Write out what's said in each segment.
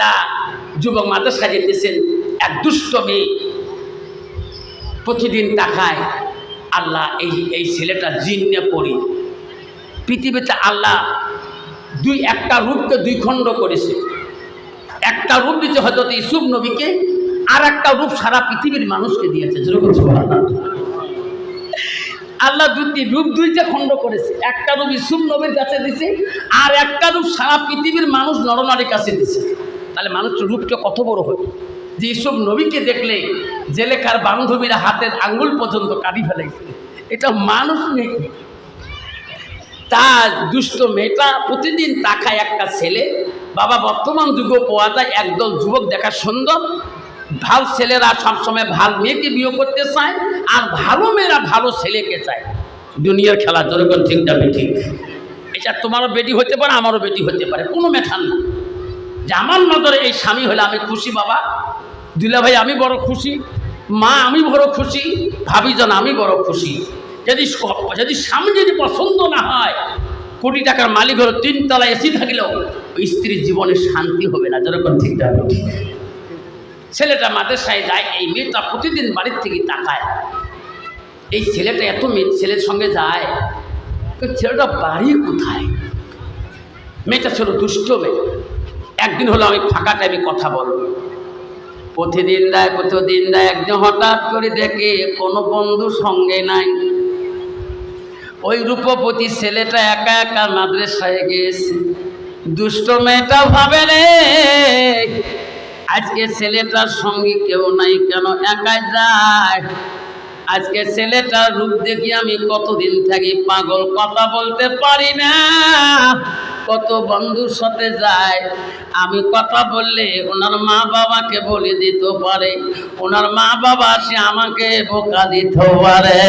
তা যুবক মাদ্রাসা যেতেছেন, এক দুষ্ট মেয়ে প্রতিদিন তাকায়, আল্লাহ এই এই ছেলেটা জিন্নে পড়ি। পৃথিবীতে আল্লাহ দুই, একটা রূপকে দুই খণ্ড করেছে। একটা রূপ দিচ্ছে হয়তো ইসুফ নবীকে আর একটা রূপ সারা পৃথিবীর মানুষকে দিয়েছে। আল্লাহ দুটি রূপ দুইটা খণ্ড করেছে। একটা রূপ ইসুফ নবীর কাছে দিছে, আর একটা রূপ সারা পৃথিবীর মানুষ নরনারীর কাছে দিছে। তাহলে মানুষের রূপটা কত বড় হবে? যে এইসব নবীকে দেখলে জেলেকার বান্ধবীরা হাতের আঙ্গুল পর্যন্ত কাটি ফেলাইছে এটা মানুষ নেই। তার দুষ্ট মেয়েটা প্রতিদিন তাকায় একটা ছেলে, বাবা, বর্তমান যুগে পাওয়া যায় একদল যুবক দেখা সুন্দর। ভালো ছেলেরা সবসময় ভালো মেয়েকে বিয়ে করতে চায় আর ভালো মেয়েরা ভালো ছেলেকে চায়। দুনিয়ার খেলা যেরকম ঠিক ঠিক এটা তোমারও বেটি হতে পারে, আমারও বেটি হতে পারে, কোনো মেঠান না। যে আমার নজরে এই স্বামী হলে আমি খুশি, বাবা। দুলা ভাই, আমি বড় খুশি। মা, আমি বড় খুশি। ভাবিজন আমি বড় খুশি। যদি যদি স্বামী যদি পছন্দ না হয়, কোটি টাকার মালিক হলো, তিনতলা এসি থাকলেও স্ত্রীর জীবনে শান্তি হবে না। যেরকম ঠিক ঠিক ছেলেটা মাদ্রাসায় যায়, এই মেয়েটা প্রতিদিন বাড়ির থেকে তাকায়। এই ছেলেটা এত মেয়ে ছেলের সঙ্গে যায়। ছেলেটা বাড়ি কোথায়? মেয়েটা ছিল দুষ্ট মেয়ে। একদিন হলো আমি ফাঁকা টাইমে কথা বলব। প্রতিদিন দেয় প্রতিদিন দেয়, একদিন হঠাৎ করে দেখে কোনো বন্ধু সঙ্গে নাই। ওই রূপপতি ছেলেটা একা একা মাদ্রাসায় গিয়েছে। দুষ্ট মেয়েটা ভাবে রে, আজকে ছেলেটার সঙ্গে কেউ নাই, কেন একাই যায়? আজকে ছেলেটার রূপ দেখি আমি কতদিন থাকি পাগল কথা বলতে পারি না। কত বন্ধুর সাথে যায়। আমি কথা বললে ওনার মা বাবাকে বলে দিতে পারে। ওনার মা বাবা সে আমাকে বোকা দিতে পারে।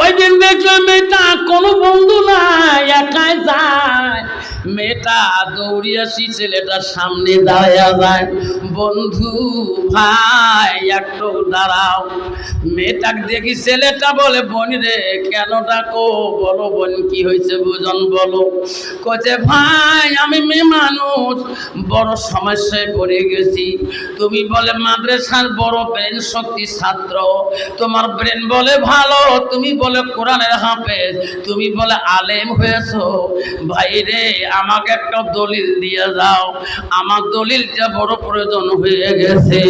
ওই দিন দেখলাম মেয়েটা কোনো বন্ধু নাই, একাই যায়। মেয়েটা দৌড়িয়াছি ছেলেটার সামনে দাঁড়াইয়া যায়। বন্ধু ভাই, একটু দাঁড়াও। মেয়েটাকে দেখি ছেলেটা বলে, বোন রে, কেন ডাকো? বলো বোন, কি হয়েছে বুঝন, বলো। কচে ভাই, আমি মেয়ে মানুষ, বড় সমস্যায় পড়ে গেছি। তুমি বলে, মাদ্রাসার বড় ব্রেন শক্তি ছাত্র। তোমার ব্রেন বলে, ভালো তুমি বলে কোরআনের হাফেজ, তুমি বলে আলেম হয়েছো। ভাই রে আমাকে একটা দলিল দিয়ে যাও। আমার দলিলটা বড় প্রয়োজন হয়ে গেছে।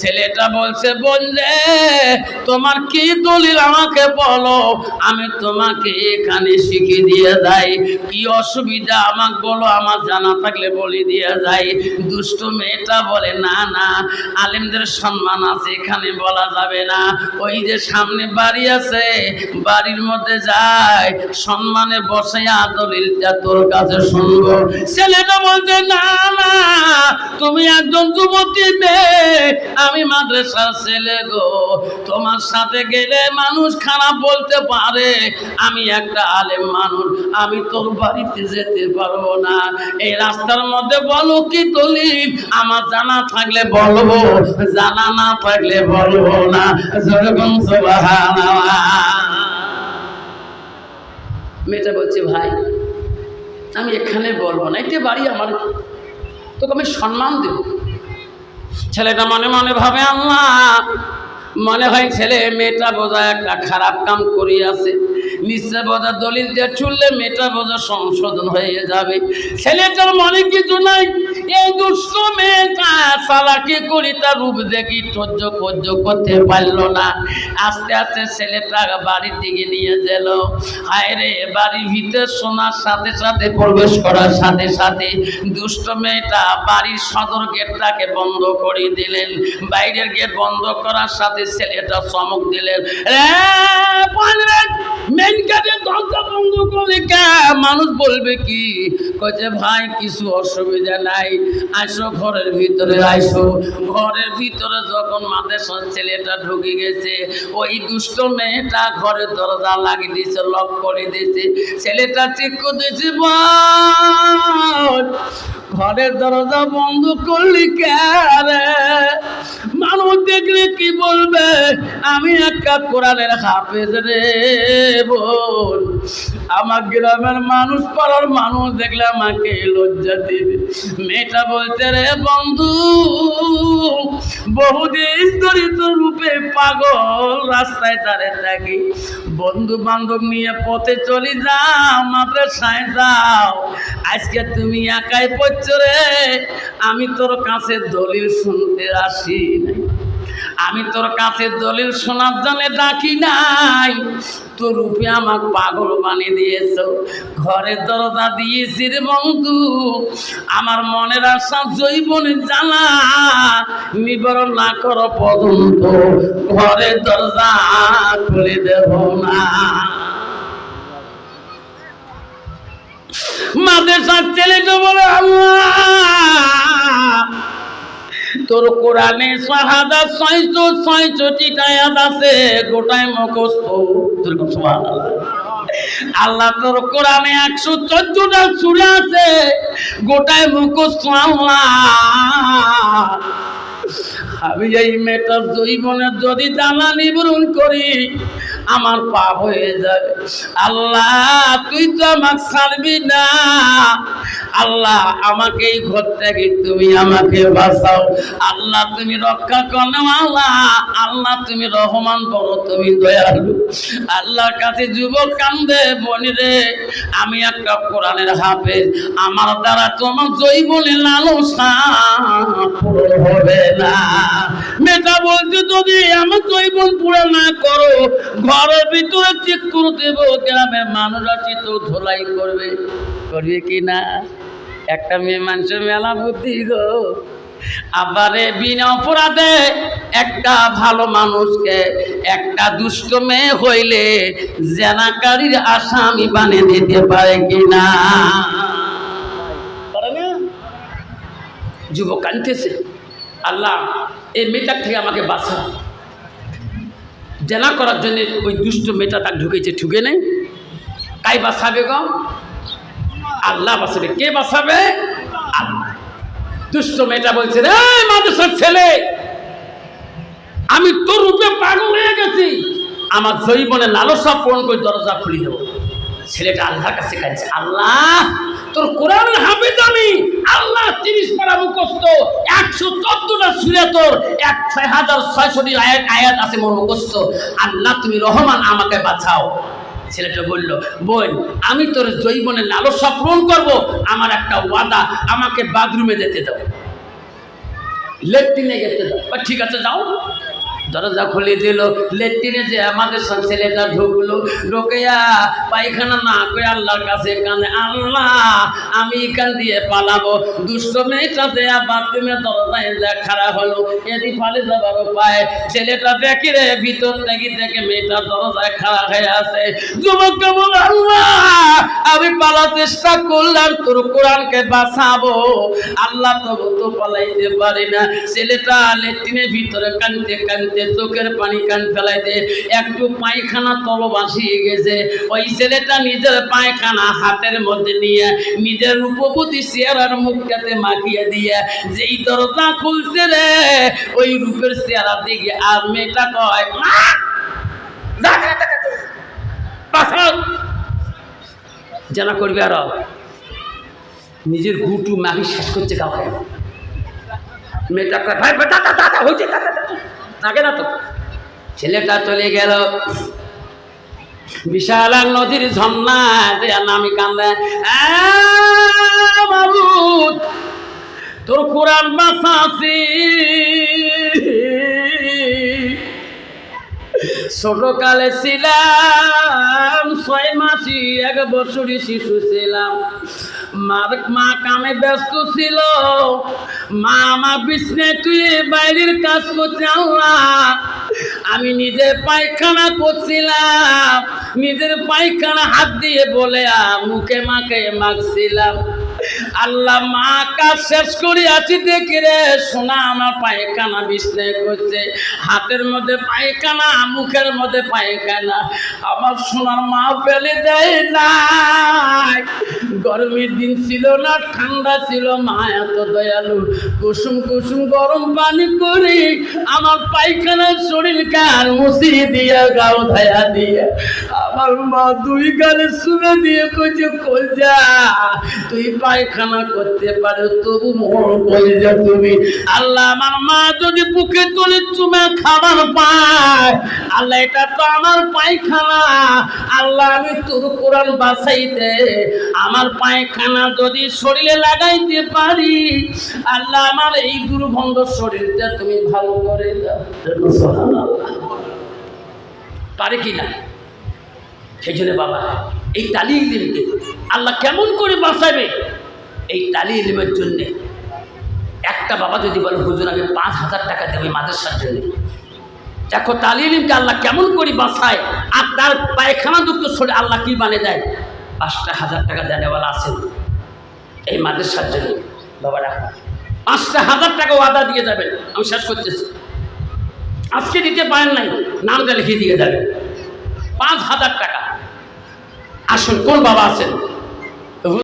ছেলেটা বলছে বললে তোমার কি দলিল আমাকে বলো? আমি তোমাকে এখানে শিখিয়ে দিয়ে যাই। কি অসুবিধা আমাকে বলো, আমার জানা থাকলে বলে দিয়ে যাই। দুষ্ট মেয়েটা বলে, না না, আলেমদের সম্মান আছে, এখানে বলা যাবে না। ওই যে সামনে বাড়ি আছে বাড়ির মধ্যে যায়, সম্মানে বসে দলিলটা তোর কাছে শুনব। ছেলেটা বলছে, না না, তুমি একজন যুবতী মেয়ে, আমি মাদ্রাসার ছেলে গো। তোমার সাথে গেলে মানুষ খারাপ বলতে পারে। আমি একটা আলেম মানুষ, আমি তোর বাড়িতে যেতে পারব না। এই রাস্তার মধ্যে বলো কি দলিল? আমার জানা থাকলে বলব, জানা না থাকলে বলব না। যেরকম মেয়েটা বলছে, ভাই, আমি এখানে বলব না, এটা বাড়ি আমার। তোকে আমি সম্মান দেব। ছেলেটা মনে মনে ভাবে, আল্লাহ, মনে হয় ছেলে মেয়েটা বোঝায় একটা খারাপ কাম করিয়াছে। নিশ্চয় বোঝা দলিল দিয়ে ছুড়লে মেয়েটা বোঝা সংশোধন হয়ে যাবে। ছেলেটার মনে কিছু নাই। এই দুষ্ট মেয়েটা সালাকি করি তার রূপ দেখি সহ্য সহ্য করতে পারল না। আস্তে আস্তে ছেলেটা বাড়ির দিকে নিয়ে গেল। হায় রে, বাড়ির ভিতর শোনার সাথে সাথে, প্রবেশ করার সাথে সাথে দুষ্ট মেয়েটা বাড়ির সদর গেটটাকে বন্ধ করে দিলেন। বাইরের গেট বন্ধ করার সাথে ছেলেটা চমক দিলেন। মেন করে মানুষ বলবে কি? কচ্ছে ভাই, কিছু অসুবিধা নাই। আসো ঘরের ভিতরে, আইসো। ঘরের ভিতরে যখন মাদ্রাসার ছেলেটা ঢুকে গেছে, ওই দুষ্ট মেয়েটা ঘরের দরজা লাগিয়ে দিয়েছে লক করে দিয়েছে। ছেলেটা চেক করতেছে ঘরের দরজা বন্ধ করলি কে রে? মানুষ দেখলে কি বলবে? আমি একটা কোরআনের হাফেজ রে বল আমার গ্রামের মানুষ পাড়ার মানুষ দেখলে আমাকে লজ্জা দিবে। মেয়েটা বলছে, রে বন্ধু, বহুদিন দরিদ্র রূপে পাগল, রাস্তায় দাঁড়ে থাকি। বন্ধু বান্ধব নিয়ে পথে চলে যাও মাদ্রাসায় যাও। আজকে তুমি একাই পড়ছ রে আমি তোর কাছে দলিল শুনতে আসি নাই। আমি তোর কাছে দলিল শোনার জন্য ডাকি নাই। তোর রূপে আমার পাগল বানিয়ে দিয়েছ। ঘরের দরজা দিয়েছি রে বন্ধু, আমার মনের আশা জৈবনে জ্বালা। নিবারণ না কর পর্যন্ত ঘরের দরজা খুলে দেব না। মাদ্রাসার ছেলেটা বলে, আল্লাহ, তোর কোরআনে শাহাদা ছয়শো ছয়শটি টায়াত আছে, গোটায় মুখস্থ যেরকম সুবহানাল্লাহ। আল্লাহ তোর কোরআনে একশো চোদ্দটা সুরা আছে, গোটায় মুখস্থ, আল্লাহ আমি এই মেয়েটার জৈবনের যদি জানা নিবরণ করি, আমার পাপ হয়ে যাবে। আল্লাহ, তুই তো আমাকে ছাড়বি না। আল্লাহ, আমাকে এই ঘর থেকে তুমি আমাকে বাঁচাও। আল্লাহ, তুমি রক্ষা করো আল্লাহ। আল্লাহ, তুমি রহমান বড় তুমি দয়ালু। আল্লাহর কাছে যুবক কান্দে বলি রে, আমি একটা কোরআনের হাফেজ। আমার দ্বারা তোমার জৈবনে লালসা পূরণ হবে না। মেয়েটা বলছে যদি আমার জৈবন পুরো না করো, ঘরের ভিতরে চেক করে দেবো, গ্রামের মানুষরা চিত্র ধোলাই করবে। করবে কি না? একটা মেয়ে মানুষের মেলা বুদ্ধি গো। আবারে বিনা অপরাধে একটা ভালো মানুষকে, একটা দুষ্ট মেয়ে হইলে জেনাকারীর আসামি বানিয়ে দিতে পারে কিনা যুবক কানতেছে আল্লাহ এই মেয়েটার থেকে আমাকে বাঁচা জেনা করার জন্য ওই দুষ্ট মেয়েটা তার ঢুকেছে ঠুকে নেই। কাই বাঁচাবে গো? আল্লাহ বাঁচাবে। কে বাঁচাবে? আল্লাহ। দুষ্ট মেয়েটা বলছে রে মানুষের ছেলে, আমি তোর রূপে পাগল হয়ে গেছি। আমার জৈবনে লালসা পূরণ করে দরজা খুলে দেবো। ছেলেটা আল্লাহর কাছে কাছে আল্লাহ, তোর কোরআনের হাফেজ আমি। আল্লাহ, তিরিশ পারা মুখস্থ সুরে তোর এক ছয় হাজার ছয়শটি আয়াত আছে মোর মুখস্থ আল্লাহ, তুমি রহমান আমাকে বাঁচাও। ছেলেটা বলল, বোন, আমি তোর জৈবনে লালসা পূরণ করব, আমার একটা ওয়াদা, আমাকে বাথরুমে যেতে দাও। লেট্রিনে যেতে দাও। ঠিক আছে, যাও। দরজা খুলে দিল। লেট্রিনে যে আমাদের ছেলেটা ঢুকলো ঢুকেয়া পায়খানা না করে আল্লাহর কাছে কানে আল্লাহ, আমি এখান দিয়ে পালাবো। দুষ্ট মেয়েটা দেয়া বাথরুমে দরজায় যা খারাপ হলো এদি ফালে যাবার উপায়, ছেলেটা দেখি রে ভিতর থেকে দেখে মেয়েটা দরজায় খাড়া হয়ে আছে। যুবক কেমন আল্লাহ, আমি পালার চেষ্টা করলাম, তোর কোরআনকে বাঁচাবো। আল্লাহ তবু তো পালাইতে পারি না। ছেলেটা লেট্রিনের ভিতরে কানতে কানতে চোখের পানি কান ফেলাইতে একটু পায়খানা তল বাসিয়ে গেছে ওই ছেলেটা নিজের পায়খানা হাতের মধ্যে নিয়ে নিজের রূপবতী চেয়ারার মুখটাতে মাখিয়ে দিয়ে যেই দরজা খুলছে রে ওই রূপের চেহারা দিকে আর মেয়েটা কয় "মা! যা, যা, যা, যা, যা। বাঁচাও!" জানা করবে আর নিজের গুটু মাগি শেষ করছে কাউকে মেয়েটা কয় ভাই হয়েছে থাকে না তো? ছেলেটা চলে গেল। বিশাল নদীর ঝর্ণা নামি কান্দে। তোর কোরআন বাঁচাছি ছোটকালে ছিলাম, ছয় মাসি এক বছরই শিশু ছিলাম। মার মা কামে ব্যস্ত ছিল। মা আমার বিষ্ণে তুই বাইরের কাজ করছে আল্লাহ। আমি নিজের পায়খানা করছিলাম। নিজের পায়খানা হাত দিয়ে বলে মুখে মাকে মাখছিলাম। আল্লাহ মা কাজ শেষ করে আছি দেখি রে, সোনা আমার পায়খানা বিছনে করছে। হাতের মধ্যে পায়খানা, মুখের মধ্যে পায়খানা। আমার সোনার মা ফেলে দেয় না গরমের দিন ছিল না, ঠান্ডা ছিল, মা এত দয়ালু। কুসুম কুসুম গরম পানি করে আমার পায়খানার শরীর কার মুসি দিয়ে, গাও ধায়া দিয়ে। আমার মা দুই গালে শুনে দিয়ে কইছে, কলজা, তুই পায়খানা করতে পারো, তবু কলজা তুমি। আল্লাহ আমার মা যদি বুকে তুলে চুমে খাবার পায়, আল্লাহ, এটা তো আমার পায়খানা। আল্লাহ, আমি তোর কোরআন বাসাইতে আমার পায়খানা যদি শরীরে লাগাইতে পারি, আল্লাহ, আমার এই দুর্গন্ধ শরীরটা তুমি ভালো করে দাও। পারে কি না? সেই জন্য বাবা এই তালি ইলিমকে আল্লাহ কেমন করে বাঁচাবে? এই তালি ইলিমের জন্যে। একটা বাবা যদি বলে, হুজুর, আমি পাঁচ হাজার টাকা দেবে মাদ্রাসার জন্য। দেখো তালি ইলিমকে আল্লাহ কেমন করে বাঁচায়? আর তার পায়খানা দুঃখ সরে আল্লাহ কি বানিয়ে দেয়? পাঁচটা হাজার টাকা দেনেওয়ালা আছেন এই মাদ্রাসার জন্য। বাবারা, পাঁচটা হাজার টাকা ওয়াদা দিয়ে যাবেন। আমি শেষ করতেছি। আজকে দিতে পারেন নাই নামটা লিখিয়ে দিয়ে যাবেন। পাঁচ হাজার টাকা। আসুন কোন বাবা আছেন?